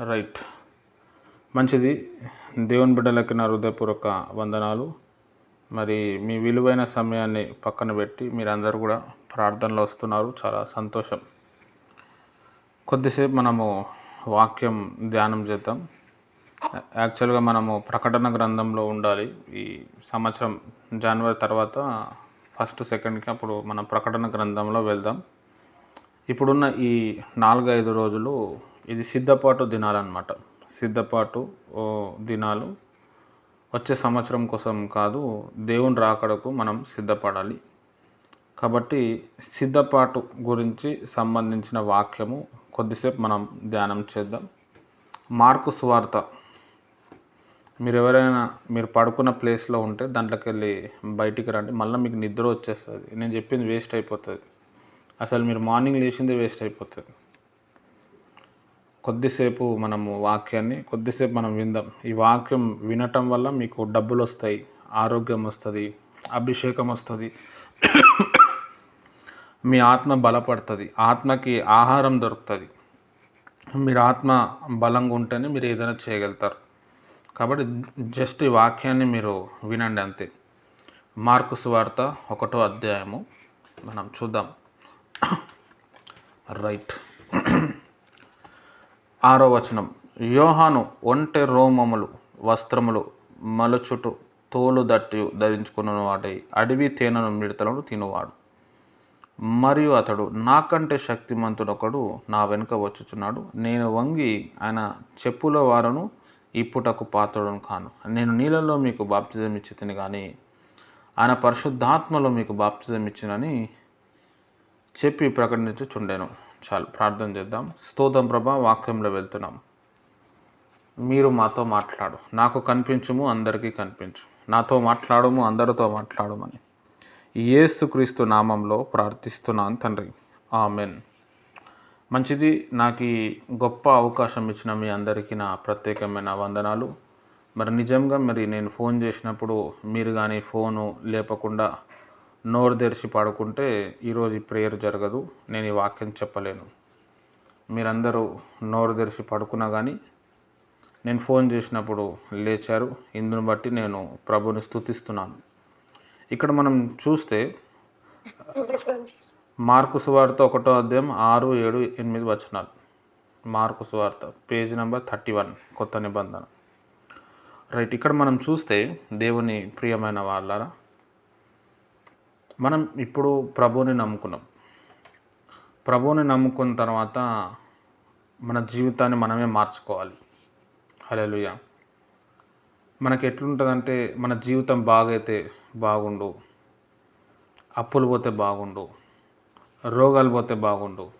Right. మంచిది. దేవుని బిడ్డలకి నా హృదయపూర్వక వందనాలు. మరి మీ విలువైన సమయాన్ని పక్కన పెట్టి మీరందరూ కూడా ప్రార్థనలో వస్తున్నారు. చాలా సంతోషం. కొద్దిసేపు మనము వాక్యం ధ్యానం చేద్దాం. యాక్చువల్గా మనము ప్రకటన గ్రంథంలో ఉండాలి. ఈ సంవత్సరం జనవరి తర్వాత ఫస్ట్ సెకండ్కి అప్పుడు మనం ప్రకటన గ్రంథంలో వెళ్దాం. ఇప్పుడున్న ఈ నాలుగైదు రోజులు ఇది సిద్ధపాటు దినాలన్నమాట. సిద్ధపాటు దినాలు వచ్చే సంవత్సరం కోసం కాదు దేవుని రాకడకు మనం సిద్ధపడాలి. కాబట్టి సిద్ధపాటు గురించి సంబంధించిన వాక్యము కొద్దిసేపు మనం ధ్యానం చేద్దాం. మార్కు స్వార్త. మీరు ఎవరైనా మీరు పడుకున్న ప్లేస్లో ఉంటే దాంట్లోకి వెళ్ళి బయటికి రండి. మళ్ళీ మీకు నిద్ర వచ్చేస్తుంది. నేను చెప్పింది వేస్ట్ అయిపోతుంది. అసలు మీరు మార్నింగ్ లేచింది వేస్ట్ అయిపోతుంది. కొద్దిసేపు మనము వాక్యాన్ని కొద్దిసేపు మనం విందాం. ఈ వాక్యం వినటం వల్ల మీకు డబ్బులు వస్తాయి ఆరోగ్యం వస్తుంది అభిషేకం వస్తుంది మీ ఆత్మ బలపడుతుంది ఆత్మకి ఆహారం దొరుకుతుంది. మీరు ఆత్మ బలంగా ఉంటేనే మీరు ఏదైనా చేయగలుగుతారు. కాబట్టి జస్ట్ ఈ వాక్యాన్ని మీరు వినండి అంతే. మార్కు సువార్త ఒకటో అధ్యాయము. మనం చూద్దాం. రైట్. ఆరో వచనం. యోహాను ఒంటె రోమములు వస్త్రములు మలుచుటు తోలు దట్టి ధరించుకున్న వాటి అడవి తేనెను మిడతలను తినువాడు. మరియు అతడు నాకంటే శక్తిమంతుడొకడు నా వెనుక వచ్చుచున్నాడు. నేను వంగి ఆయన చెప్పుల వారను ఇప్పుటకు పాత్రను కాను. నేను నీళ్ళలో మీకు బాప్తిజం ఇచ్చితిని కానీ ఆయన పరిశుద్ధాత్మలో మీకు బాప్తిజం ఇచ్చినని చెప్పి ప్రకటించుచుండెను. చాలు ప్రార్థన చేద్దాం. స్తోత్రం ప్రభా వాక్యంలో వెళ్తున్నాం. మీరు మాతో మాట్లాడు. నాకు కనిపించుము అందరికీ కనిపించు. నాతో మాట్లాడము అందరితో మాట్లాడమని. ఏసుక్రీస్తు నామంలో ప్రార్థిస్తున్నాను తండ్రి. ఆమెన్. మంచిది నాకు ఈ గొప్ప అవకాశం ఇచ్చిన మీ అందరికీ నా ప్రత్యేకమైన వందనాలు. మరి నిజంగా మరి నేను ఫోన్ చేసినప్పుడు మీరు కానీ ఫోను లేపకుండా నోరు తెరిచి పడుకుంటే ఈరోజు ఈ ప్రేయర్ జరగదు నేను ఈ వాక్యం చెప్పలేను. మీరందరూ నోరు తెరిచి పడుకున్నా కానీ నేను ఫోన్ చేసినప్పుడు లేచారు. ఇందును బట్టి నేను ప్రభుని స్తుతిస్తున్నాను. ఇక్కడ మనం చూస్తే మార్కు సువార్త ఒకటో అధ్యాయం ఆరు ఏడు ఎనిమిది వచనాలు. మార్కు సువార్త పేజ్ నెంబర్ థర్టీ వన్ కొత్త నిబంధన. రైట్ ఇక్కడ మనం చూస్తే దేవుని ప్రియమైన వాళ్ళారా మనం ఇప్పుడు ప్రభువుని నమ్ముకున్నాం. ప్రభువుని నమ్ముకున్న తర్వాత మన జీవితాన్ని మనమే మార్చుకోవాలి. హలోయ మనకి ఎట్లుంటుందంటే మన జీవితం బాగైతే బాగుండు అప్పులు పోతే బాగుండు రోగాలు పోతే బాగుండు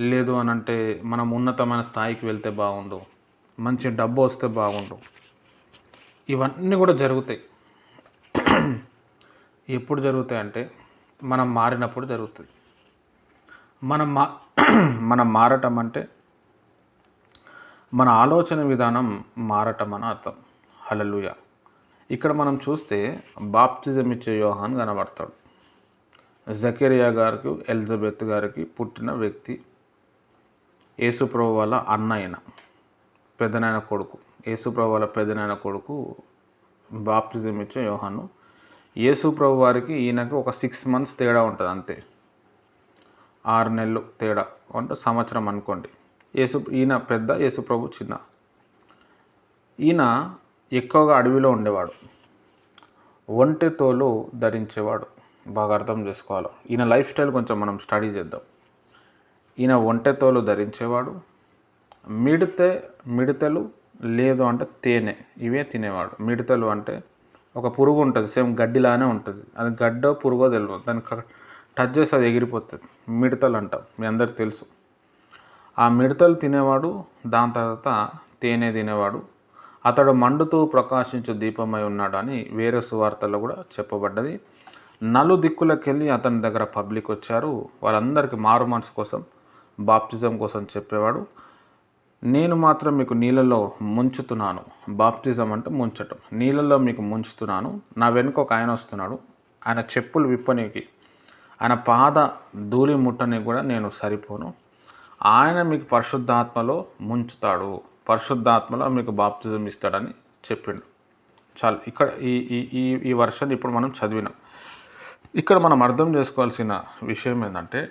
లేదు అని అంటే మనం ఉన్నతమైన స్థాయికి వెళ్తే బాగుండు మంచి డబ్బు వస్తే బాగుండు. ఇవన్నీ కూడా జరుగుతాయి. ఎప్పుడు జరుగుతాయి అంటే మనం మారినప్పుడు జరుగుతుంది. మనం మా మనం మారటం అంటే మన ఆలోచన విధానం మారటం అని అర్థం. హలలుయ ఇక్కడ మనం చూస్తే బాప్తిజం ఇచ్చే యోహాన్ కనబడతాడు. జకేరియా గారికి ఎలిజబెత్ గారికి పుట్టిన వ్యక్తి యేసుప్రభు వాళ్ళ అన్నయ్యన పెద్దనైన కొడుకు. యేసుప్రభు వాళ్ళ పెద్దనైన కొడుకు బాప్తిజం ఇచ్చే యోహాను యేసుప్రభు వారికి ఈయనకి ఒక సిక్స్ మంత్స్ తేడా ఉంటుంది అంతే. ఆరు నెలలు తేడా అంటే సంవత్సరం అనుకోండి. యేసు ఈయన పెద్ద యేసుప్రభు చిన్న. ఈయన ఎక్కువగా అడవిలో ఉండేవాడు. ఒంటె తోలు ధరించేవాడు. బాగా అర్థం చేసుకోవాలి? ఈయన లైఫ్ స్టైల్ కొంచెం మనం స్టడీ చేద్దాం. ఈయన ఒంటె తోలు ధరించేవాడు. మిడితే మిడతలు లేదు అంటే తేనె ఇవే తినేవాడు. మిడతలు అంటే ఒక పురుగు ఉంటుంది సేమ్ గడ్డిలానే ఉంటుంది. అది గడ్డో పురుగో తెలియదు దాన్ని టచ్ చేస్తే అది ఎగిరిపోతుంది. మిడతలు అంటాం. మీ అందరికి తెలుసు. ఆ మిడతలు తినేవాడు దాని తర్వాత తేనె తినేవాడు. అతడు మండుతూ ప్రకాశించు దీపమై ఉన్నాడు అని వేరే సువార్తల్లో కూడా చెప్పబడ్డది. నలు దిక్కులకెళ్ళి అతని దగ్గర పబ్లిక్ వచ్చారు. వాళ్ళందరికీ మారు మనసు కోసం బాప్తిజం కోసం చెప్పేవాడు. నేను మాత్రం మీకు నీళ్ళలో ముంచుతున్నాను. బాప్తిజం అంటే ముంచటం. నీళ్ళలో మీకు ముంచుతున్నాను. నా వెనుక ఒక ఆయన వస్తున్నాడు. ఆయన చెప్పులు విప్పనీకి ఆయన పాద ధూళి ముట్టని కూడా నేను సరిపోను. ఆయన మీకు పరిశుద్ధాత్మలో ముంచుతాడు. పరిశుద్ధాత్మలో మీకు బాప్తిజం ఇస్తాడని చెప్పిండు. చాలు ఇక్కడ ఈ ఈ ఈ ఈ వర్షన్ ఇప్పుడు మనం చదివినాం. ఇక్కడ మనం అర్థం చేసుకోవాల్సిన విషయం ఏంటంటే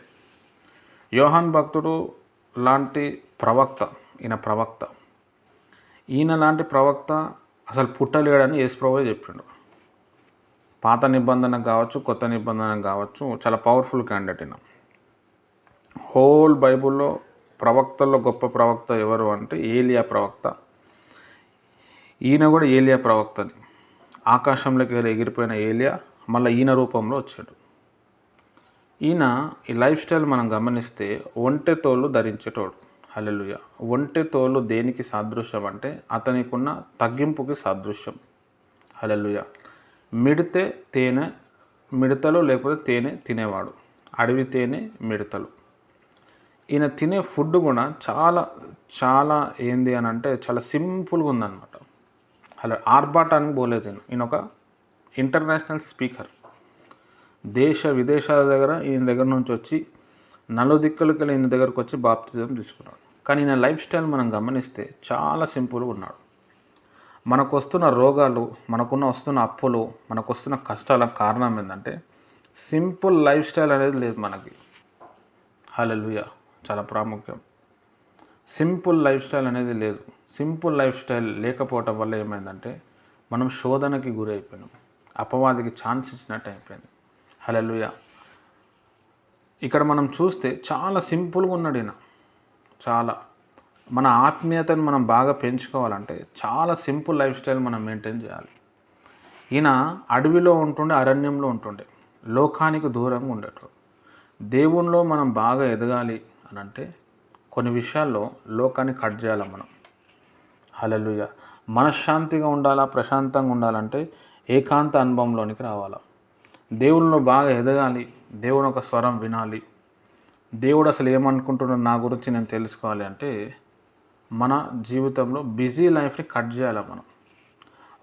యోహాన్ భక్తుడు లాంటి ప్రవక్త ఈయన ప్రవక్త. ఈయన లాంటి ప్రవక్త అసలు పుట్టలేడని యేసుప్రభు చెప్పిండు. పాత నిబంధన కావచ్చు కొత్త నిబంధన కావచ్చు చాలా పవర్ఫుల్ క్యాండిడేట్ ఈయన. హోల్ బైబుల్లో ప్రవక్తల్లో గొప్ప ప్రవక్త ఎవరు అంటే ఏలియా ప్రవక్త. ఈయన కూడా ఏలియా ప్రవక్తని. ఆకాశంలోకి వెళ్ళి ఎగిరిపోయిన ఏలియా మళ్ళీ ఈయన రూపంలో వచ్చాడు. ఈయన ఈ లైఫ్ స్టైల్ మనం గమనిస్తే ఒంటె తోలు ధరించేటోడు. హలలుయ ఒంటె తోలు దేనికి సాదృశ్యం అంటే అతనికున్న తగ్గింపుకి సాదృశ్యం. హలలుయ మిడితే తేనె మిడతలు లేకపోతే తేనె తినేవాడు. అడవి తేనె మిడతలు. ఈయన తినే ఫుడ్ కూడా చాలా చాలా ఏంది అని అంటే చాలా సింపుల్గా ఉందన్నమాట. అలా ఆర్భాటానికి పోలేదు ఈయన. ఈయన ఒక ఇంటర్నేషనల్ స్పీకర్. దేశ విదేశాల దగ్గర ఈయన దగ్గర నుంచి వచ్చి నలుదిక్కులకి వెళ్ళి ఈయన దగ్గరకు వచ్చి బాప్తిజం తీసుకున్నాడు. కానీ ఈయన లైఫ్ స్టైల్ మనం గమనిస్తే చాలా సింపుల్గా ఉన్నాడు. మనకు వస్తున్న రోగాలు మనకున్న వస్తున్న అప్పులు మనకు వస్తున్న కష్టాలకు కారణం ఏంటంటే సింపుల్ లైఫ్ స్టైల్ అనేది లేదు మనకి. హల్లెలూయ! చాలా ప్రాముఖ్యం. సింపుల్ లైఫ్ స్టైల్ అనేది లేదు. సింపుల్ లైఫ్ స్టైల్ లేకపోవటం వల్ల ఏమైందంటే మనం శోధనకి గురి అపవాదికి ఛాన్స్ ఇచ్చినట్టు అయిపోయింది. హల్లెలూయ! ఇక్కడ మనం చూస్తే చాలా సింపుల్గా ఉన్నాడు ఈయన. చాలా. మన ఆత్మీయతను మనం బాగా పెంచుకోవాలంటే చాలా సింపుల్ లైఫ్ స్టైల్ మనం మెయింటైన్ చేయాలి. ఈయన అడవిలో ఉంటుండే అరణ్యంలో ఉంటుండే. లోకానికి దూరంగా ఉండేటోడు. దేవునిలో మనం బాగా ఎదగాలి అని అంటే కొన్ని విషయాల్లో లోకాన్ని కట్ చేయాలి మనం. హలలుయ మనశ్శాంతిగా ఉండాలా ప్రశాంతంగా ఉండాలంటే ఏకాంత అనుభవంలోనికి రావాలా. దేవుళ్ళు బాగా ఎదగాలి దేవుని ఒక స్వరం వినాలి. దేవుడు అసలు ఏమనుకుంటున్నాడు నా గురించి నేను తెలుసుకోవాలి అంటే మన జీవితంలో బిజీ లైఫ్ని కట్ చేయాలి మనం?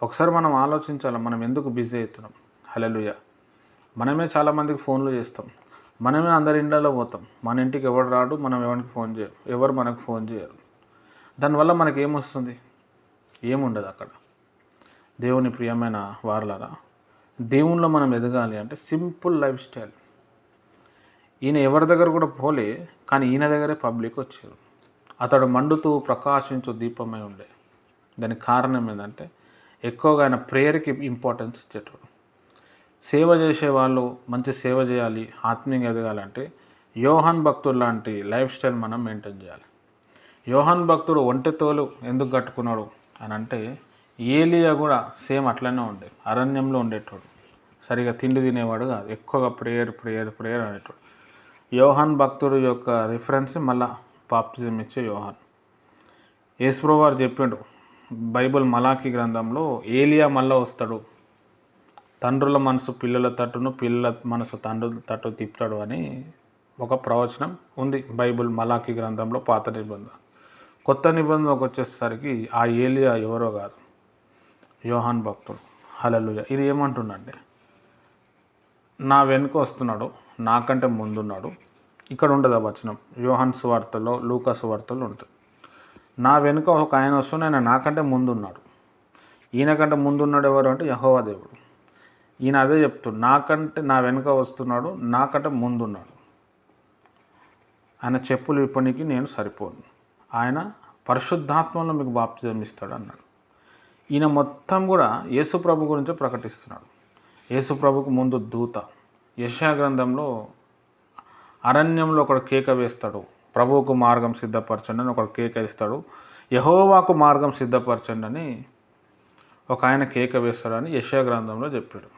ఒకసారి మనం ఆలోచించాలి మనం ఎందుకు బిజీ అవుతున్నాం? హలలుయ మనమే చాలామందికి ఫోన్లు చేస్తాం. మనమే అందరి ఇండ్లలో పోతాం. మన ఇంటికి ఎవరు రాడు మనం ఎవరికి ఫోన్ చేయరు ఎవరు మనకు ఫోన్ చేయరు. దానివల్ల మనకి ఏమొస్తుంది? ఏముండదు అక్కడ. దేవుని ప్రియమైన వారలారా దేవునిలో మనం ఎదగాలి అంటే సింపుల్ లైఫ్ స్టైల్. ఈయన ఎవరి దగ్గర కూడా పోలే కానీ ఈయన దగ్గరే పబ్లిక్ వచ్చారు. అతడు మండుతూ ప్రకాశించు దీపమై ఉండే. దానికి కారణం ఏంటంటే ఎక్కువగా ఆయన ప్రేయర్కి ఇంపార్టెన్స్ ఇచ్చేటోడు. సేవ చేసే వాళ్ళు మంచి సేవ చేయాలి ఆత్మీయంగా ఎదగాలంటే యోహాన్ భక్తుడు లాంటి లైఫ్ స్టైల్ మనం మెయింటైన్ చేయాలి. యోహాన్ భక్తుడు ఒంటెతోలు ఎందుకు కట్టుకున్నాడు అని అంటే ఏలియా కూడా సేమ్ అట్లనే ఉండే అరణ్యంలో ఉండేటోడు. సరిగా తిండి తినేవాడు కాదు ఎక్కువగా ప్రేయర్ ప్రేయర్ ప్రేయర్ అనేటోడు. యోహాన్ భక్తుడు యొక్క రిఫరెన్స్ మళ్ళా బాప్తిజం ఇచ్చే యోహాన్. యేసుప్రభు వారు చెప్పిండు బైబిల్ మలాకి గ్రంథంలో ఏలియా మళ్ళా వస్తాడు. తండ్రుల మనసు పిల్లల తట్టును పిల్లల మనసు తండ్రుల తట్టు తిప్పుతాడు అని ఒక ప్రవచనం ఉంది బైబిల్ మలాకి గ్రంథంలో పాత నిబంధన. కొత్త నిబంధనకు వచ్చేసరికి ఆ ఏలియా ఎవరో కాదు యోహాన్ భక్తుడు. హలలుయ ఇది ఏమంటుండంటే నా వెనుక వస్తున్నాడు నాకంటే ముందున్నాడు. ఇక్కడ ఉండదు ఆ వచనం. యోహాన్ సువార్తలో లూకా వార్తలో ఉంటుంది. నా వెనుక ఒక ఆయన వస్తున్న ఆయన నాకంటే ముందున్నాడు. ఈయనకంటే ముందున్నాడు ఎవరు అంటే యహోవా దేవుడు. ఈయన అదే చెప్తాడు నాకంటే నా వెనుక వస్తున్నాడు నాకంటే ముందున్నాడు. ఆయన చెప్పులు విప్పనికి నేను సరిపోను. ఆయన పరిశుద్ధాత్మలో మీకు బాప్తిజం ఇస్తాడు అన్నాడు. ఈయన మొత్తం కూడా యేసు ప్రభు గురించి ప్రకటిస్తున్నాడు. యేసు ప్రభుకు ముందు దూత. యశా గ్రంథంలో అరణ్యంలో ఒకడు కేక వేస్తాడు. ప్రభువుకు మార్గం సిద్ధపరచండి అని ఒకడు కేక వేస్తాడు. యహోవాకు మార్గం సిద్ధపరచండి అని ఒక ఆయన కేక వేస్తాడని యశా గ్రంథంలో చెప్పాడు.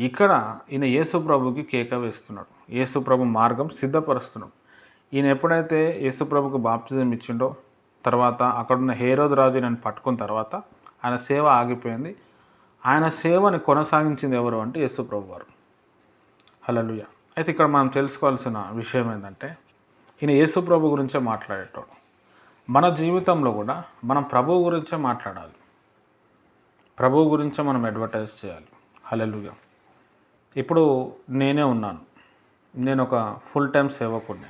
ఇక్కడ ఈయన యేసుప్రభుకి కేక వేస్తున్నాడు. యేసుప్రభు మార్గం సిద్ధపరుస్తున్నాడు. ఈయన ఎప్పుడైతే యేసుప్రభుకు బాప్తిజం ఇచ్చిండో తర్వాత అక్కడున్న హేరోద్ రాజు నన్ను పట్టుకున్న తర్వాత ఆయన సేవ ఆగిపోయింది. ఆయన సేవని కొనసాగించింది ఎవరు అంటే యేసుప్రభు వారు హలలుయ అయితే ఇక్కడ మనం తెలుసుకోవాల్సిన విషయం ఏంటంటే ఈయన యేసు ప్రభు గురించే మాట్లాడేటోడు. మన జీవితంలో కూడా మనం ప్రభువు గురించే మాట్లాడాలి. ప్రభువు గురించే మనం అడ్వర్టైజ్ చేయాలి. హలలుయ ఇప్పుడు నేనే ఉన్నాను. నేను ఒక ఫుల్ టైం సేవకుడిని.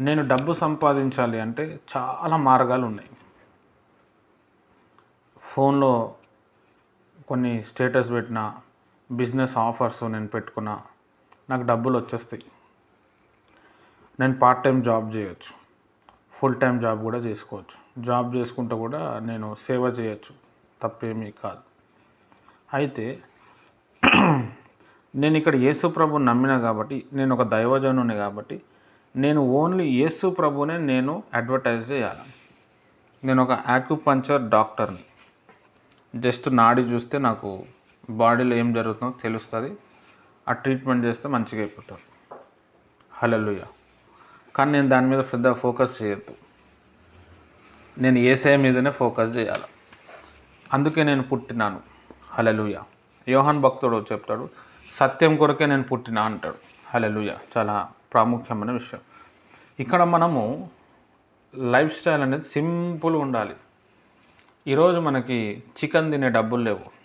నేను డబ్బు సంపాదించాలి అంటే చాలా మార్గాలు ఉన్నాయి. ఫోన్లో కొన్ని స్టేటస్ పెట్టిన బిజినెస్ ఆఫర్స్ నేను పెట్టుకున్నా నాకు డబ్బులు వచ్చేస్తాయి. నేను పార్ట్ టైం జాబ్ చేయొచ్చు. ఫుల్ టైం జాబ్ కూడా చేసుకోవచ్చు. జాబ్ చేసుకుంటూ కూడా నేను సేవ చేయొచ్చు. తప్పేమీ కాదు. అయితే నేను ఇక్కడ యేసు ప్రభు నమ్మిన కాబట్టి నేను ఒక దైవజనుని కాబట్టి నేను ఓన్లీ యేసు ప్రభునే నేను అడ్వర్టైజ్ చేయాలి. నేను ఒక యాక్యుపంచర్ డాక్టర్ని. జస్ట్ నాడి చూస్తే నాకు బాడీలో ఏం జరుగుతుందో తెలుస్తుంది. ఆ ట్రీట్మెంట్ చేస్తే మంచిగా అయిపోతారు. హలలుయ కానీ నేను దాని మీద పెద్ద ఫోకస్ చేయొద్దు. నేను ఏసఐ మీదనే ఫోకస్ చేయాలి. అందుకే నేను పుట్టినాను. హలలుయ యోహాన్ భక్తుడు చెప్తాడు సత్యం కొరకే నేను పుట్టినా అంటాడు. హలలుయ చాలా ప్రాముఖ్యమైన విషయం. ఇక్కడ మనము లైఫ్ స్టైల్ అనేది సింపుల్గా ఉండాలి. ఈరోజు మనకి చికెన్ తినే డబ్బులు లేవు.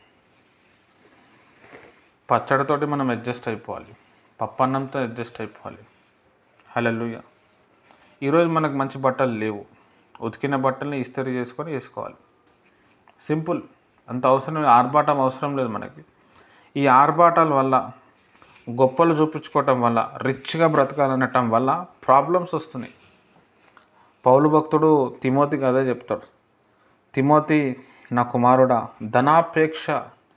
పచ్చడితోటి మనం అడ్జస్ట్ అయిపోవాలి. పప్పన్నంతో అడ్జస్ట్ అయిపోవాలి. హలలుయ ఈరోజు మనకు మంచి బట్టలు లేవు. ఉతికిన బట్టల్ని ఇస్త్రీ చేసుకొని వేసుకోవాలి. సింపుల్. అంత అవసరం ఆర్భాటం అవసరం లేదు మనకి. ఈ ఆర్భాటాల వల్ల గొప్పలు చూపించుకోవటం వల్ల రిచ్గా బ్రతకాలనటం వల్ల ప్రాబ్లమ్స్ వస్తున్నాయి. పౌలు భక్తుడు తిమోతికి అదే చెప్తాడు. తిమోతి నా కుమారుడా ధనాపేక్ష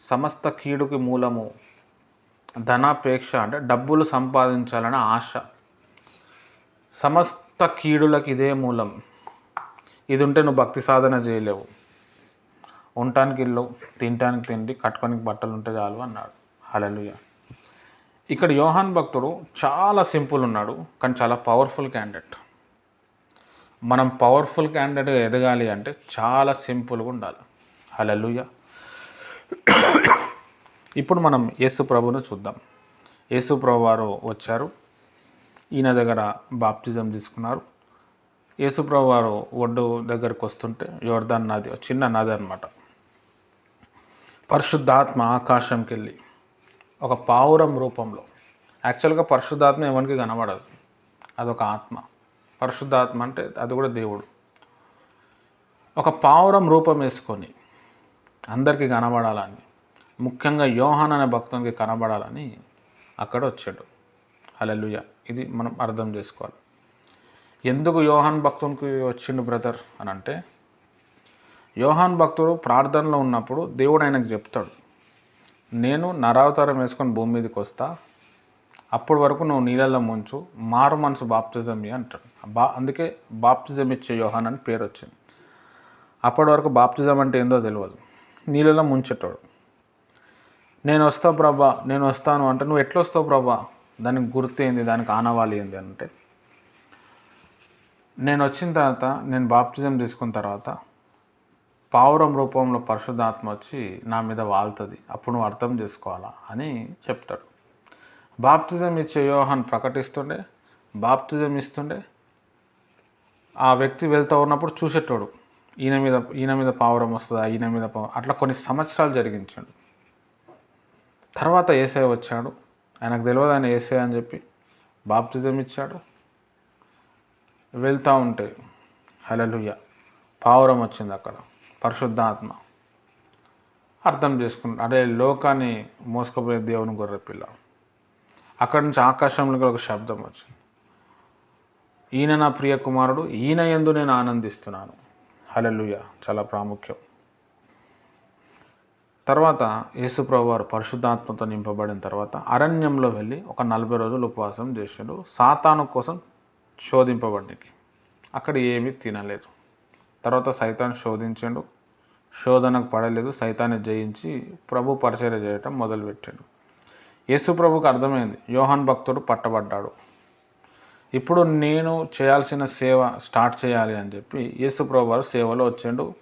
సమస్త కీడుకి మూలము. ధనాపేక్ష అంటే డబ్బులు సంపాదించాలనే ఆశ. సమస్త కీడులకు ఇదే మూలం. ఇది ఉంటే నువ్వు భక్తి సాధన చేయలేవు. ఉండటానికి ఇల్లు తినటానికి తిండి కట్టుకోనికి బట్టలు ఉంటే చాలు అన్నాడు. హలలుయ ఇక్కడ యోహాన్ భక్తుడు చాలా సింపుల్ ఉన్నాడు కానీ చాలా పవర్ఫుల్ క్యాండిడేట్. మనం పవర్ఫుల్ క్యాండిడేట్గా ఎదగాలి అంటే చాలా సింపుల్గా ఉండాలి. హలలుయ ఇప్పుడు మనం యేసు ప్రభుని చూద్దాం. యేసు ప్రభు వారు వచ్చారు. ఈయన దగ్గర బాప్తిజం తీసుకున్నారు. యేసు ప్రభు వారు ఒడ్డు దగ్గరికి వస్తుంటే యోర్దాన్ నది ఒక చిన్న నది అనమాట పరిశుద్ధాత్మ ఆకాశంకి వెళ్ళి ఒక పావురం రూపంలో. యాక్చువల్గా పరిశుద్ధాత్మ ఎవరికి కనబడదు. అదొక ఆత్మ. పరిశుద్ధాత్మ అంటే అది కూడా దేవుడు. ఒక పావురం రూపం వేసుకొని అందరికీ కనబడాలని ముఖ్యంగా యోహాన్ అనే భక్తునికి కనబడాలని అక్కడ వచ్చాడు. హలలుయ ఇది మనం అర్థం చేసుకోవాలి. ఎందుకు యోహాన్ భక్తునికి వచ్చిండు బ్రదర్ అని అంటే యోహాన్ భక్తుడు ప్రార్థనలో ఉన్నప్పుడు దేవుడు ఆయనకు చెప్తాడు నేను నరావతారం వేసుకొని భూమి మీదకి వస్తా అప్పటి వరకు నువ్వు నీళ్ళల్లో ముంచు మారు మనసు బాప్తిజం అంటాడు. బా అందుకే బాప్తిజం ఇచ్చే యోహాన్ అని పేరు వచ్చింది. అప్పటి వరకు బాప్తిజం అంటే ఏందో తెలియదు నీళ్ళలో ముంచేటాడు. నేను వస్తా ప్రభా నేను వస్తాను అంటే నువ్వు ఎట్లా వస్తావు ప్రభా? దానికి గుర్తు ఏంది? దానికి ఆనవాళి ఏంది అంటే నేను వచ్చిన తర్వాత నేను బాప్తిజం తీసుకున్న తర్వాత పావురం రూపంలో పరిశుద్ధాత్మ వచ్చి నా మీద వాళ్తుంది. అప్పుడు నువ్వు అర్థం చేసుకోవాలా అని చెప్తాడు. బాప్తిజం ఇచ్చే యోహాన్ ప్రకటిస్తుండే బాప్తిజం ఇస్తుండే. ఆ వ్యక్తి వెళ్తూ ఉన్నప్పుడు చూసేటోడు ఈయన మీద ఈయన మీద పావురం వస్తుందా ఈయన మీద అట్లా కొన్ని సంవత్సరాలు జరిగించాడు. తర్వాత ఏసఐ వచ్చాడు. ఆయనకు తెలియదు ఆయన ఏసఐ అని చెప్పి బాప్తిజం ఇచ్చాడు. వెళ్తూ ఉంటే హలలుయ పావురం వచ్చింది అక్కడ పరిశుద్ధాత్మ. అర్థం చేసుకున్నాడు. అదే లోకాన్ని మోసుకుపోయే దేవుని గొర్రె పిల్ల. అక్కడి నుంచి ఆకాశంలో ఒక శబ్దం వచ్చింది. ఈయన నా ప్రియ కుమారుడు ఈయన ఎందు నేను ఆనందిస్తున్నాను. హలలుయ చాలా ప్రాముఖ్యం. తర్వాత యేసుప్రభు వారు పరిశుద్ధాత్మతో నింపబడిన తర్వాత అరణ్యంలో వెళ్ళి ఒక నలభై రోజులు ఉపవాసం చేశాడు. సాతాను కోసం శోధింపబడికి అక్కడ ఏమీ తినలేదు. తర్వాత సైతాన్ శోధించాడు. శోధనకు పడలేదు. సైతాన్ని జయించి ప్రభు పరిచర్య చేయటం మొదలుపెట్టాడు. యేసు ప్రభుకు అర్థమైంది. యోహాన్ భక్తుడు పట్టబడ్డాడు. ఇప్పుడు నేను చేయాల్సిన సేవ స్టార్ట్ చేయాలి అని చెప్పి యేసు ప్రభు వారు సేవలో వచ్చిండు.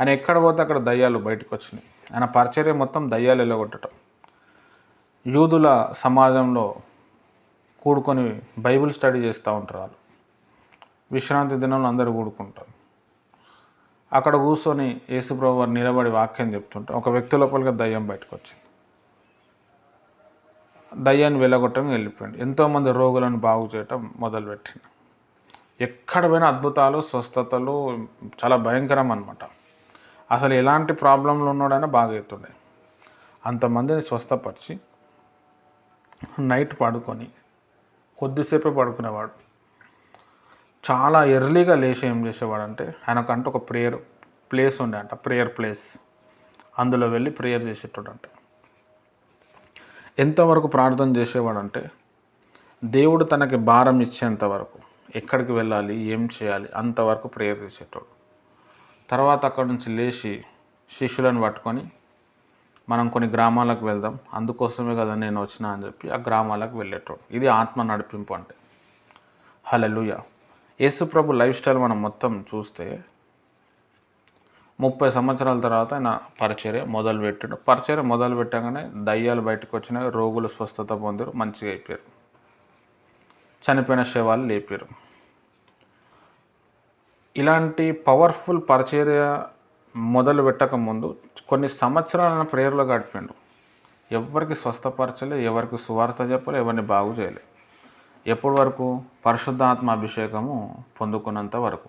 ఆయన ఎక్కడ పోతే అక్కడ దయ్యాలు బయటకు వచ్చినాయి. ఆయన పరిచర్య మొత్తం దయ్యాలు వెళ్ళగొట్టడం యూదుల సమాజంలో కూడుకొని బైబిల్ స్టడీ చేస్తూ ఉంటారు వాళ్ళు. విశ్రాంతి దినంలో అందరూ కూడుకుంటారు. అక్కడ కూర్చొని యేసుప్రభు వారు నిలబడి వాక్యం చెప్తుంటే ఒక వ్యక్తి లోపలిగా దయ్యం బయటకు వచ్చింది దయ్యాన్ని వెళ్ళగొట్టడం వెళ్ళిపోయింది. ఎంతోమంది రోగులను బాగు చేయటం మొదలుపెట్టింది. ఎక్కడ పోయినా అద్భుతాలు స్వస్థతలు చాలా భయంకరం అనమాట అసలు ఎలాంటి ప్రాబ్లంలు ఉన్నాడైనా బాగా అవుతుండే అంతమందిని స్వస్థపరిచి నైట్ పడుకొని కొద్దిసేపే పడుకునేవాడు. చాలా ఎర్లీగా లేచి ఏం చేసేవాడు అంటే ఆయనకంటే ఒక ప్రేయర్ ప్లేస్ ఉండే అంట ప్రేయర్ ప్లేస్. అందులో వెళ్ళి ప్రేయర్ చేసేటోడంట. ఎంతవరకు ప్రార్థన చేసేవాడంటే దేవుడు తనకి భారం ఇచ్చేంత వరకు ఎక్కడికి వెళ్ళాలి ఏం చేయాలి అంతవరకు ప్రేయర్ చేసేటోడు. తర్వాత అక్కడ నుంచి లేచి శిష్యులను పట్టుకొని మనం కొన్ని గ్రామాలకు వెళ్దాం. అందుకోసమే కదా నేను వచ్చిన అని చెప్పి ఆ గ్రామాలకు వెళ్ళేటోడు. ఇది ఆత్మ నడిపింపు అంటే. హలలుయ యేసుప్రభు లైఫ్ స్టైల్ మనం మొత్తం చూస్తే ముప్పై సంవత్సరాల తర్వాత ఆయన పరిచర్య మొదలు పెట్టాడు పరిచర్య మొదలు పెట్టగానే దయ్యాలు బయటకు వచ్చినాయి. రోగులు స్వస్థత పొందారు. మంచిగా అయిపోయారు. చనిపోయిన శవాలు లేపారు. ఇలాంటి పవర్ఫుల్ పరిచర్య మొదలు పెట్టక ముందు కొన్ని సంవత్సరాలను ప్రేయర్లో గడిపిండు. ఎవరికి స్వస్థపరచలే ఎవరికి సువార్త చెప్పలే ఎవరిని బాగు చేయలే. ఎప్పటి వరకు? పరిశుద్ధాత్మ అభిషేకము పొందుకున్నంత వరకు.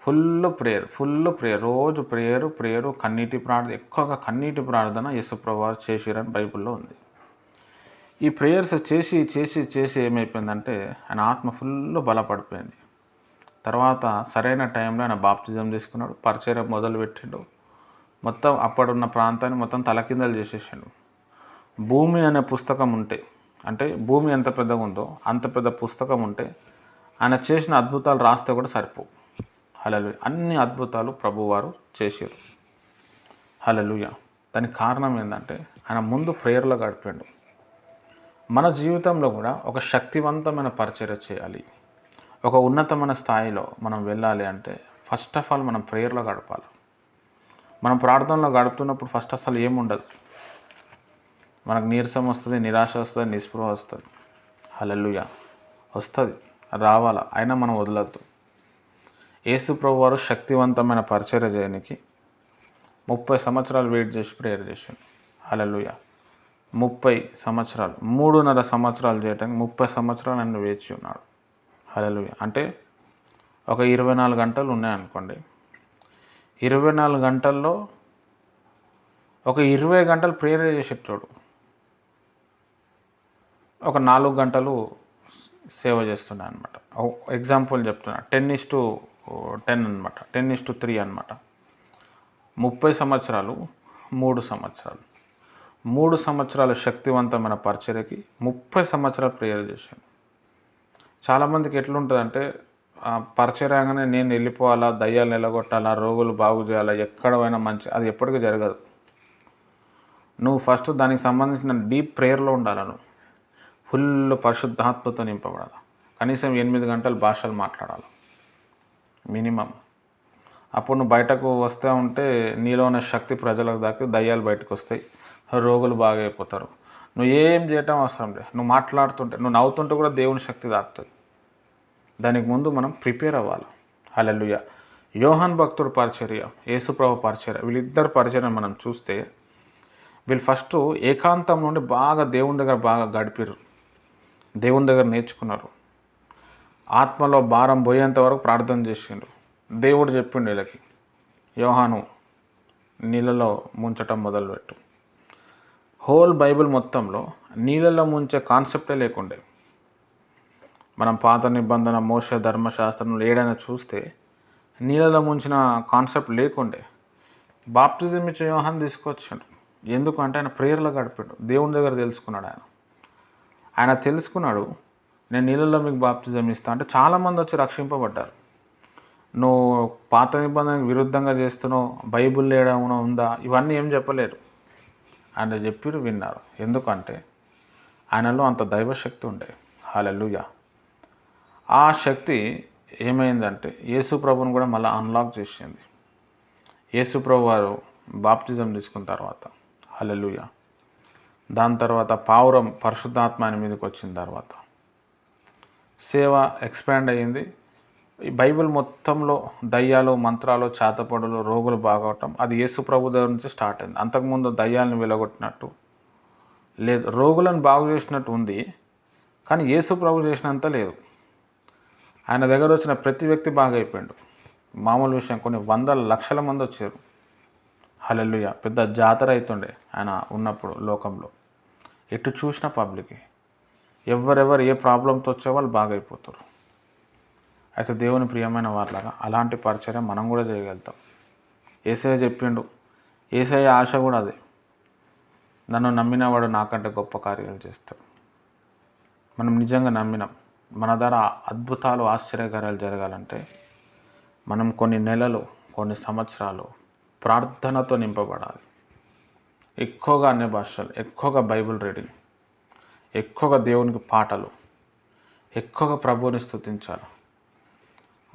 Full prayer full prayer. రోజు ప్రేయరు ప్రేయరు కన్నీటి ప్రార్థన ఎక్కువగా కన్నీటి ప్రార్థన యశుప్రవారు చేసిరని బైబిల్లో ఉంది. ఈ ప్రేయర్స్ చేసి చేసి చేసి ఏమైపోయిందంటే ఆయన ఆత్మ ఫుల్ బలపడిపోయింది. తర్వాత సరైన టైంలో ఆయన బాప్తిజం తీసుకున్నాడు పరిచయం మొదలుపెట్టిండు. మొత్తం అప్పుడున్న ప్రాంతాన్ని మొత్తం తలకిందలు చేసేసాడు. భూమి అనే పుస్తకం ఉంటే అంటే భూమి ఎంత పెద్దగా ఉందో అంత పెద్ద పుస్తకం ఉంటే ఆయన చేసిన అద్భుతాలు రాస్తే కూడా సరిపోవు. హలలు అన్ని అద్భుతాలు ప్రభువారు చేశారు హలలుయ దానికి కారణం ఏంటంటే ఆయన ముందు ప్రేయర్లో గడిపాడు. మన జీవితంలో కూడా ఒక శక్తివంతమైన పరిచర్య చేయాలి. ఒక ఉన్నతమైన స్థాయిలో మనం వెళ్ళాలి అంటే ఫస్ట్ ఆఫ్ ఆల్ మనం ప్రేయర్లో గడపాలి. మనం ప్రార్థనలో గడుపుతున్నప్పుడు ఫస్ట్ అసలు ఏముండదు మనకు నీరసం వస్తుంది నిరాశ వస్తుంది నిస్పృహ వస్తుంది. హలలుయ వస్తుంది రావాలా? అయినా మనం వదలద్దు. ఏసు ప్రభు వారు శక్తివంతమైన పరిచర్య చేయడానికి ముప్పై సంవత్సరాలు వెయిట్ చేసి ప్రేయర్ చేశాడు హలలుయ ముప్పై సంవత్సరాలు మూడున్నర సంవత్సరాలు చేయడానికి ముప్పై సంవత్సరాలు నన్ను వేచి ఉన్నాడు. హలలుయ అంటే ఒక ఇరవై నాలుగు గంటలు ఉన్నాయనుకోండి. ఇరవై నాలుగు గంటల్లో ఒక ఇరవై గంటలు ప్రేయర్ చేసేటోడు ఒక నాలుగు గంటలు సేవ చేస్తున్నా అనమాట ఎగ్జాంపుల్ చెప్తున్నా. టెన్ ఇస్ టు టెన్ అనమాట. టెన్ ఇస్ టు త్రీ అనమాట. ముప్పై సంవత్సరాలు మూడు సంవత్సరాలు. మూడు సంవత్సరాల శక్తివంతమైన పరిచర్యకి ముప్పై సంవత్సరాలు ప్రేయర్ చేశాను చాలామందికి ఎట్లుంటుందంటే పరిచయం రాగానే నేను వెళ్ళిపోవాలా దయ్యాలు నిలగొట్టాలా రోగులు బాగు చేయాలా ఎక్కడ పోయినా మంచి అది ఎప్పటికీ జరగదు. నువ్వు ఫస్ట్ దానికి సంబంధించిన డీప్ ప్రేయర్లో ఉండాలి నువ్వు. ఫుల్ పరిశుద్ధాత్మతో నింపబడాలి. కనీసం ఎనిమిది గంటలు భాషలు మాట్లాడాలి. మినిమం. అప్పుడు నువ్వు బయటకు వస్తూ ఉంటే నీలో ఉన్న శక్తి ప్రజలకు దాకా దయ్యాలు బయటకు వస్తాయి. రోగులు బాగా అయిపోతారు నువ్వు ఏం చేయటం అవసరం లేదు. నువ్వు మాట్లాడుతుంటే నువ్వు నవ్వుతుంటే కూడా దేవుని శక్తి దాటుతుంది దానికి ముందు మనం ప్రిపేర్ అవ్వాలి. హలలుయ యోహాన్ భక్తుడు పరిచర్య యేసుప్రభు పరిచర్య వీళ్ళిద్దరు పరిచర్య మనం చూస్తే వీళ్ళు ఫస్ట్ ఏకాంతం నుండి బాగా దేవుని దగ్గర బాగా గడిపారు దేవుని దగ్గర నేర్చుకున్నారు. ఆత్మలో భారం పోయేంత వరకు ప్రార్థన చేసిండు దేవుడు చెప్పిండు వీళ్ళకి యోహాను నీళ్ళలో ముంచటం మొదలుపెట్టు. హోల్ బైబిల్ మొత్తంలో నీళ్ళలో ముంచే కాన్సెప్టే లేకుండే. మనం పాత నిబంధన మోస ధర్మశాస్త్రంలో ఏడైనా చూస్తే నీళ్ళలో ముంచిన కాన్సెప్ట్ లేకుండే. బాప్టిజం ఇచ్చే వ్యూహాన్ని తీసుకొచ్చాడు. ఎందుకంటే ఆయన ప్రేయర్లో గడిపాడు. దేవుని దగ్గర తెలుసుకున్నాడు ఆయన. ఆయన తెలుసుకున్నాడు నేను నీళ్ళలో మీకు బాప్తిజం ఇస్తా అంటే చాలామంది వచ్చి రక్షింపబడ్డారు. నువ్వు పాత నిబంధనకు విరుద్ధంగా చేస్తున్నావు బైబుల్ లేడమునో ఉందా? ఇవన్నీ ఏం చెప్పలేరు. ఆయన చెప్పిరు విన్నారు. ఎందుకంటే ఆయనలో అంత దైవశక్తి ఉండే. హాలెలుగా ఆ శక్తి ఏమైందంటే యేసుప్రభుని కూడా మళ్ళీ అన్లాక్ చేసింది. యేసుప్రభు వారు బాప్టిజం తీసుకున్న తర్వాత హలలుయ దాని తర్వాత పావురం పరిశుద్ధాత్మ ఆయన మీదకి వచ్చిన తర్వాత సేవ ఎక్స్పాండ్ అయ్యింది. ఈ బైబిల్ మొత్తంలో దయ్యాలు మంత్రాలు చేతపడులు రోగులు బాగవటం అది యేసుప్రభు దగ్గర నుంచి స్టార్ట్ అయింది. అంతకుముందు దయ్యాలను వెలగొట్టినట్టు లేదు రోగులను బాగు చేసినట్టు ఉంది కానీ యేసుప్రభు చేసినంత లేదు. ఆయన దగ్గర వచ్చిన ప్రతి వ్యక్తి బాగా అయిపోయాడు మామూలు విషయం కొన్ని వందల లక్షల మంది వచ్చారు. హలెల్లుయ పెద్ద జాతర అవుతుండే ఆయన ఉన్నప్పుడు లోకంలో. ఎటు చూసిన పబ్లిక్. ఎవరెవరు ఏ ప్రాబ్లంతో వచ్చే వాళ్ళు బాగా అయిపోతారు అయితే దేవుని ప్రియమైన వాళ్ళగా అలాంటి పరిచయం మనం కూడా చేయగలుగుతాం. ఏసయ్య చెప్పిండు ఏసయ్య ఆశ కూడా అదే. నన్ను నమ్మినవాడు నాకంటే గొప్ప కార్యాలు చేస్తాడు. మనం నిజంగా నమ్మినాం. మన ద్వారా అద్భుతాలు ఆశ్చర్యకార్యాలు జరగాలంటే మనం కొన్ని నెలలు కొన్ని సంవత్సరాలు ప్రార్థనతో నింపబడాలి. ఎక్కువగా అన్ని భాషలు ఎక్కువగా బైబిల్ రీడింగ్ ఎక్కువగా దేవునికి పాటలు ఎక్కువగా ప్రభువుని స్థుతించాలి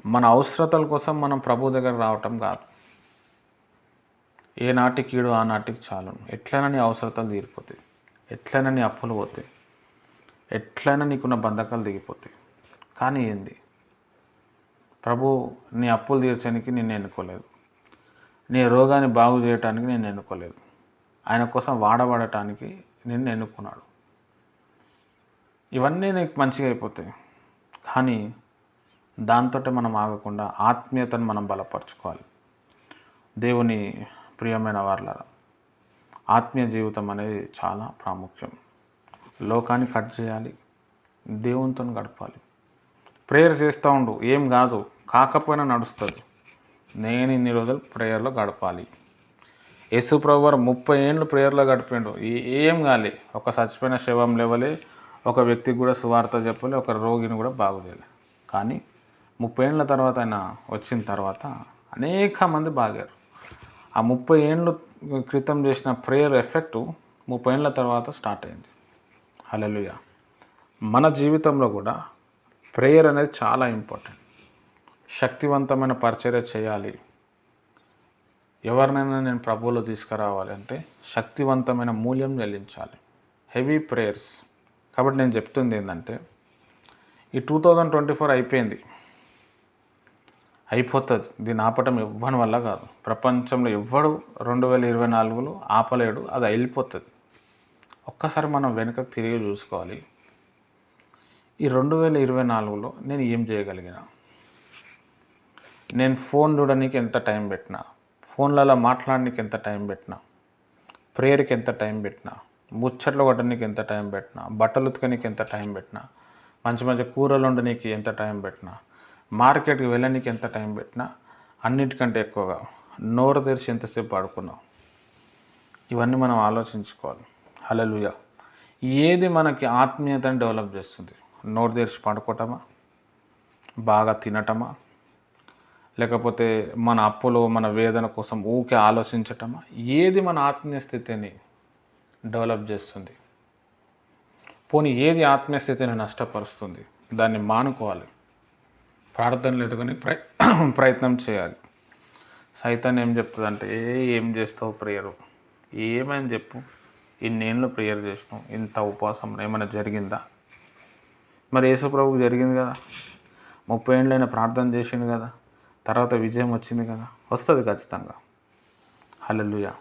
మన అవసరతల కోసం మనం ప్రభు దగ్గర రావటం కాదు. ఏనాటి కీడు ఆనాటికి చాలు ఎట్లైనా నీ అవసరతలు తీరిపోతాయి. ఎట్లైనా నీ అప్పులు పోతాయి. ఎట్లయినా నీకున్న బంధకాలు దిగిపోతాయి. కానీ ఏంది? ప్రభు నీ అప్పులు తీర్చడానికి నేను ఎన్నుకోలేదు. నీ రోగాన్ని బాగు చేయటానికి నేను ఎన్నుకోలేదు. ఆయన కోసం వాడబడటానికి నిన్ను ఎన్నుకున్నాడు. ఇవన్నీ నీకు మంచిగా అయిపోతాయి. కానీ దాంతో మనం ఆగకుండా ఆత్మీయతను మనం బలపరచుకోవాలి. దేవుని ప్రియమైన వాళ్ళ ఆత్మీయ జీవితం అనేది చాలా ప్రాముఖ్యం. లోకాన్ని కట్ చేయాలి. దేవునితో గడపాలి. ప్రేయర్ చేస్తూ ఉండు. ఏం కాదు. కాకపోయినా నడుస్తుంది. నేను ఇన్ని రోజులు ప్రేయర్లో గడపాలి. యేసు ప్రభువారు ముప్పై ఏళ్ళు ప్రేయర్లో గడిపిండు. ఏం కాలే. ఒక చచ్చిపోయిన శవం లేవలే. ఒక వ్యక్తికి కూడా సువార్త చెప్పలే. ఒక రోగిని కూడా బాగులేదు కానీ ముప్పై ఏళ్ళ తర్వాత ఆయన వచ్చిన తర్వాత అనేక మంది బాగారు. ఆ ముప్పై ఏళ్ళు క్రితం చేసిన ప్రేయర్ ఎఫెక్టు ముప్పై ఏళ్ళ తర్వాత స్టార్ట్ అయింది. హలలుయ మన జీవితంలో కూడా ప్రేయర్ అనేది చాలా ఇంపార్టెంట్. శక్తివంతమైన పరిచర్య చేయాలి. ఎవరినైనా నేను ప్రభువులో తీసుకురావాలి అంటే శక్తివంతమైన మూల్యం చెల్లించాలి. హెవీ ప్రేయర్స్ కాబట్టి నేను చెప్తుంది ఏంటంటే ఈ టూ థౌజండ్ ట్వంటీ ఫోర్ అయిపోయింది. అయిపోతుంది. దీన్ని ఆపటం ఇవ్వని వల్ల కాదు. ప్రపంచంలో ఎవ్వడు రెండు వేల ఇరవై నాలుగులో ఆపలేడు. అది వెళ్ళిపోతుంది ఒక్కసారి మనం వెనుకకు తిరిగి చూసుకోవాలి. ఈ రెండు వేల ఇరవై నాలుగులో నేను ఏం చేయగలిగిన? నేను ఫోన్ చూడడానికి ఎంత టైం పెట్టినా? ఫోన్లలో మాట్లాడడానికి ఎంత టైం పెట్టినా? ప్రేయర్కి ఎంత టైం పెట్టినా? ముచ్చట్లు కొట్టడానికి ఎంత టైం పెట్టినా? బట్టలు ఉతకనికి ఎంత టైం పెట్టినా? మంచి మంచి కూరలు వండడానికి ఎంత టైం పెట్టినా? మార్కెట్కి వెళ్ళడానికి ఎంత టైం పెట్టినా? అన్నిటికంటే ఎక్కువగా నోరు తెరిచి ఎంతసేపు పడుకున్నాం ఇవన్నీ మనం ఆలోచించుకోవాలి. హలలుయ ఏది మనకి ఆత్మీయతను డెవలప్ చేస్తుంది? నోరు తెరిచి పడుకోవటమా బాగా తినటమా? లేకపోతే మన అప్పులు మన వేదన కోసం ఊకే ఆలోచించటమా? ఏది మన ఆత్మీయ స్థితిని డెవలప్ చేస్తుంది? పోనీ ఏది ఆత్మీయ స్థితిని నష్టపరుస్తుంది? దాన్ని మానుకోవాలి. ప్రార్థనలు ఎదుగుని ప్రయ ప్రయత్నం చేయాలి. సైతాన్ని ఏం చెప్తుందంటే ఏ ఏం చేస్తావు ప్రేయరు? ఏమని చెప్పు. ఇన్నేళ్ళు ప్రేయర్ చేసినాం. ఇంత ఉపవాసం ఏమైనా జరిగిందా? మరి యేసుప్రభుకు జరిగింది కదా. ముప్పై ఏళ్ళైనా ప్రార్థన చేసిండు కదా. తర్వాత విజయం వచ్చింది కదా. వస్తుంది ఖచ్చితంగా. హలలుయ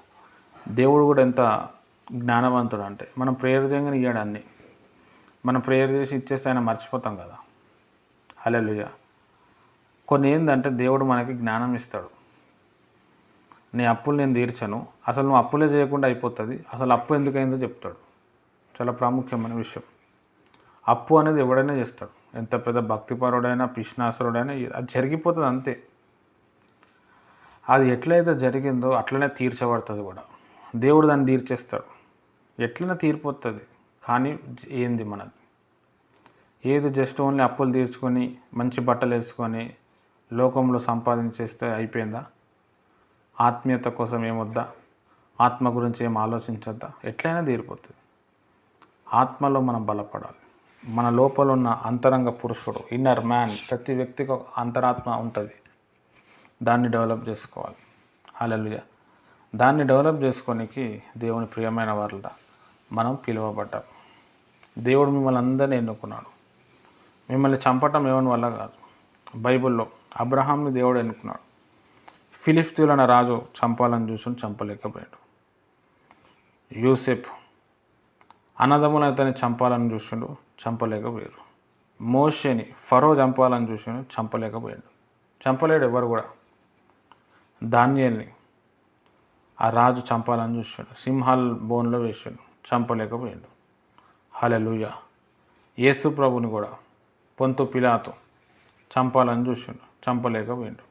దేవుడు కూడా ఎంత జ్ఞానవంతుడు అంటే మనం ప్రేయర్ చేయగానే ఇయ్యాడు అన్నీ. మనం ప్రేయర్ చేసి ఇచ్చేస్తే ఆయన మర్చిపోతాం కదా. హలలుయ కొన్ని ఏంటంటే దేవుడు మనకి జ్ఞానం ఇస్తాడు. నీ అప్పులు నేను తీర్చను. అసలు నువ్వు అప్పులే చేయకుండా అయిపోతుంది. అసలు అప్పు ఎందుకైందో చెప్తాడు. చాలా ప్రాముఖ్యమైన విషయం. అప్పు అనేది ఎవడైనా చేస్తాడు. ఎంత పెద్ద భక్తిపరుడైనా పిష్నాసురుడైనా అది జరిగిపోతుంది అంతే. అది ఎట్లయితే జరిగిందో అట్లనే తీర్చబడుతుంది కూడా. దేవుడు దాన్ని తీర్చేస్తాడు. ఎట్లనే తీరిపోతుంది. కానీ ఏంది మనది? ఏది జస్ట్ ఓన్లీ అప్పులు తీర్చుకొని మంచి బట్టలు వేసుకొని లోకంలో సంపాదించేస్తే అయిపోయిందా? ఆత్మీయత కోసం ఏమొద్దా ఆత్మ గురించి ఏం ఆలోచించొద్దా? ఎట్లయినా తీరిపోతుంది. ఆత్మలో మనం బలపడాలి. మన లోపల ఉన్న అంతరంగ పురుషుడు ఇన్నర్ మ్యాన్ ప్రతి వ్యక్తికి ఒక అంతరాత్మ ఉంటుంది. దాన్ని డెవలప్ చేసుకోవాలి. హల్లెలూయ దాన్ని డెవలప్ చేసుకోనికి దేవుని ప్రియమైన వాళ్ళ మనం పిలువబడ్డాం. దేవుడు మిమ్మల్ని అందరినీ ఎన్నుకున్నాడు. మిమ్మల్ని చంపటం ఏమని వల్ల కాదు. బైబిల్లో అబ్రహాంని దేవుడు ఎన్నుకున్నాడు. ఫిలిస్తీన్ల రాజు చంపాలని చూసి చంపలేకపోయాడు. యూసెఫ్ అన్నదమ్ములు అతన్ని చంపాలని చూసిండు చంపలేకపోయారు మోషేని ఫరో చంపాలని చూసిండు చంపలేకపోయాడు. చంపలేడు ఎవరు కూడా. ధాన్యాల్ని ఆ రాజు చంపాలని చూసాడు సింహాల్ బోన్లో వేసాడు చంపలేకపోయాడు. హలలుయ యేసు ప్రభుని కూడా పొంతు పిలాతో చంపాలని చూసాడు చంపలేకపోయాడు.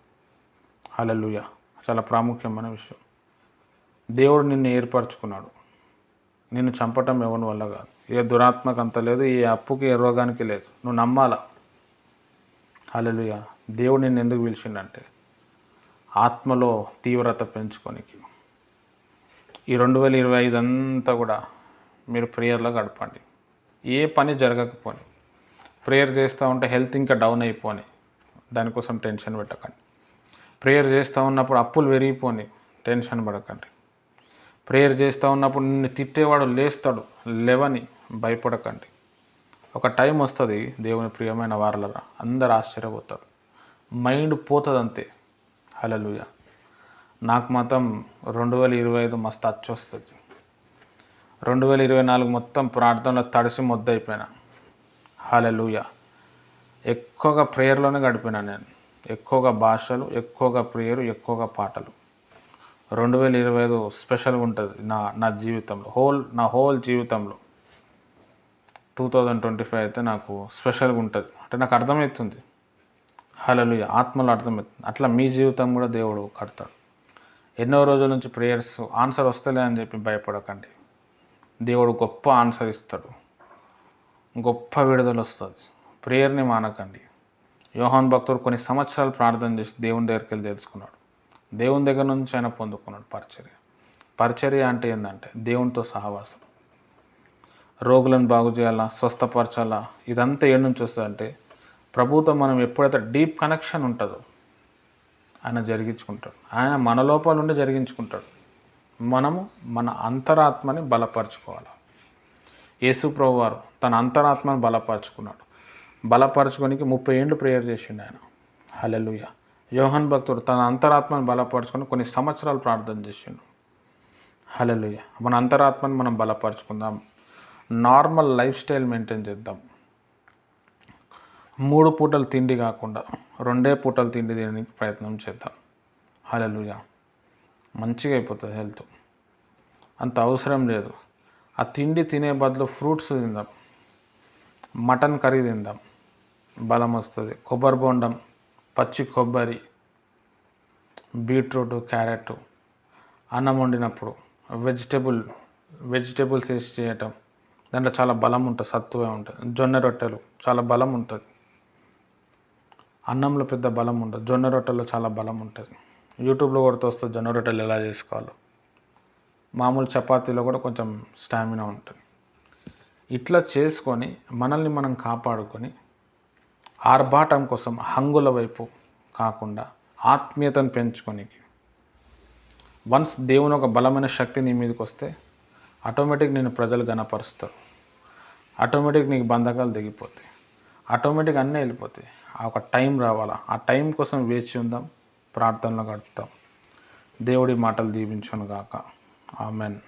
హలలుయ చాలా ప్రాముఖ్యమైన విషయం. దేవుడు నిన్ను ఏర్పరచుకున్నాడు. నిన్ను చంపటం ఎవరి వల్ల కాదు. ఏ దురాత్మకు అంత లేదు ఏ అప్పుకి ఏ రోగానికి లేదు. నువ్వు నమ్మాలా? హలలుయ దేవుడు నిన్ను ఎందుకు పిలిచిండంటే ఆత్మలో తీవ్రత పెంచుకోనికి. ఈ రెండు వేల ఇరవై ఐదు అంతా కూడా మీరు ప్రేయర్లో గడపండి. ఏ పని జరగకపోని. ప్రేయర్ చేస్తూ ఉంటే హెల్త్ ఇంకా డౌన్ అయిపోని. దానికోసం టెన్షన్ పెట్టకండి. ప్రేయర్ చేస్తూ ఉన్నప్పుడు అప్పులు పెరిగిపోని టెన్షన్ పడకండి. ప్రేయర్ చేస్తూ ఉన్నప్పుడు నిన్ను తిట్టేవాడు లేస్తాడు లేవని భయపడకండి. ఒక టైం వస్తుంది దేవుని ప్రియమైన వారలరా అందరు ఆశ్చర్యపోతారు. మైండ్ పోతుంది అంతే హలలుయ నాకు మాత్రం రెండు వేల ఇరవై ఐదు మస్తు అచ్చు వస్తుంది రెండు వేల ఇరవై నాలుగు మొత్తం ప్రార్థనలో తడిసి మొద్దయిపోయినా. హలలుయ ఎక్కువగా ప్రేయర్లోనే గడిపినా నేను. ఎక్కువగా భాషలు ఎక్కువగా ప్రేయరు ఎక్కువగా పాటలు. రెండు వేల ఇరవై ఐదు స్పెషల్గా ఉంటుంది నా నా జీవితంలో. హోల్ నా హోల్ జీవితంలో. టూ థౌజండ్ ట్వంటీ ఫైవ్ అయితే నాకు స్పెషల్గా ఉంటుంది. అంటే నాకు అర్థమవుతుంది. హలలు ఆత్మలో అర్థమవుతుంది. అట్లా మీ జీవితం కూడా దేవుడు కడతాడు. ఎన్నో రోజుల నుంచి ప్రేయర్స్ ఆన్సర్ వస్తలే అని చెప్పి భయపడకండి. దేవుడు గొప్ప ఆన్సర్ ఇస్తాడు. గొప్ప విడుదల వస్తుంది. ప్రేయర్ని మానకండి. యోహాన్ భక్తుడు కొన్ని సంవత్సరాలు ప్రార్థన చేసి దేవుని దగ్గరికి వెళ్ళి తెలుసుకున్నాడు. దేవుని దగ్గర నుంచి ఆయన పొందుకున్నాడు పరిచర్య. పరిచర్య అంటే ఏంటంటే దేవునితో సహవాసం. రోగులను బాగు చేయాలా? స్వస్థపరచాలా? ఇదంతా ఏడు నుంచి వస్తుందంటే ప్రభుతో మనం ఎప్పుడైతే డీప్ కనెక్షన్ ఉంటుందో ఆయన జరిగించుకుంటాడు. ఆయన మన లోపల నుండి జరిగించుకుంటాడు. మనము మన అంతరాత్మని బలపరచుకోవాలి? యేసు ప్రభు వారు తన అంతరాత్మని బలపరచుకున్నాడు. బలపరచుకోనికి ముప్పై ఏళ్ళు ప్రేయర్ చేసిండు ఆయన. హలెలుయ యోహన్ భక్తుడు తన అంతరాత్మని బలపరచుకొని కొన్ని సంవత్సరాలు ప్రార్థన చేసిండు. హలెలుయ మన అంతరాత్మని మనం బలపరచుకుందాం. నార్మల్ లైఫ్ స్టైల్ మెయింటైన్ చేద్దాం. మూడు పూటలు తిండి కాకుండా రెండే పూటలు తిండి తినడానికి ప్రయత్నం చేద్దాం. హలలుయ మంచిగా అయిపోతుంది హెల్త్. అంత అవసరం లేదు. ఆ తిండి తినే బదులు ఫ్రూట్స్ తిందాం. మటన్ కర్రీ తిందాం. బలం వస్తుంది కొబ్బరి బొండం పచ్చి కొబ్బరి బీట్రూట్ క్యారెట్ అన్నం వండినప్పుడు వెజిటేబుల్ వెజిటేబుల్స్ వేసి చేయటం. దాంట్లో చాలా బలం ఉంటుంది సత్తువే ఉంటుంది. జొన్న రొట్టెలు చాలా బలం ఉంటుంది. అన్నంలో పెద్ద బలం ఉంటుంది జొన్న రొట్టెలో చాలా బలం ఉంటుంది. యూట్యూబ్లో కూడా వస్తుంది జొన్న రొట్టెలు ఎలా చేసుకోవాలో. మామూలు చపాతీలో కూడా కొంచెం స్టామినా ఉంటుంది. ఇట్లా చేసుకొని మనల్ని మనం కాపాడుకొని ఆర్భాటం కోసం హంగుల వైపు కాకుండా ఆత్మీయతను పెంచుకోనికి. వన్స్ దేవుని ఒక బలమైన శక్తి నీ మీదకి వస్తే ఆటోమేటిక్ నేను ప్రజలు గణపరుస్తారు. ఆటోమేటిక్ నీకు బంధకాలు దిగిపోతాయి ఆటోమేటిక్ అన్నీ వెళ్ళిపోతాయి. ఆ ఒక టైం రావాలా? ఆ టైం కోసం వేచి ఉందాం ప్రార్థనలో గడుపుతాం దేవుడి మాటలు దీవించును గాక ఆమెన్.